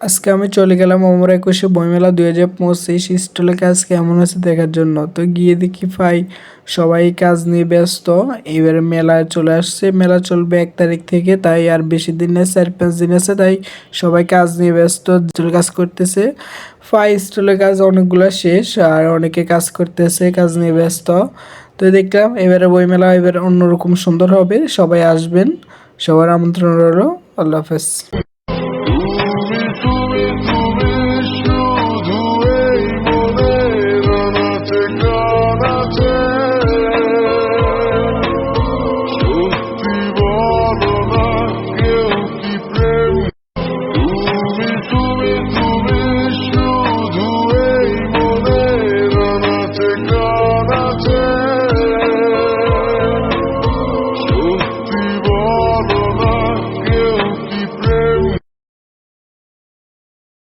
আজকে আমি চলে গেলাম অমর একুশে বইমেলা দুই হাজার পঁচিশ স্টলে। কাজ কেমন আছে দেখার জন্য। তো গিয়ে দেখি পাই সবাই কাজ নিয়ে ব্যস্ত। এবারে মেলায় চলে আসছে। মেলা চলবে এক তারিখ থেকে, তাই আর বেশি দিন নেই চার পাঁচ দিন আছে, তাই সবাই কাজ নিয়ে ব্যস্ত কাজ করতেছে। ফাই স্টলে কাজ অনেকগুলো শেষ, আর অনেকে কাজ করতেছে, কাজ নিয়ে ব্যস্ত। তো দেখলাম এবারে বইমেলা এবার অন্যরকম সুন্দর হবে, সবাই আসবেন। সবার আমন্ত্রণ রইল, আল্লাহ হাফেজ।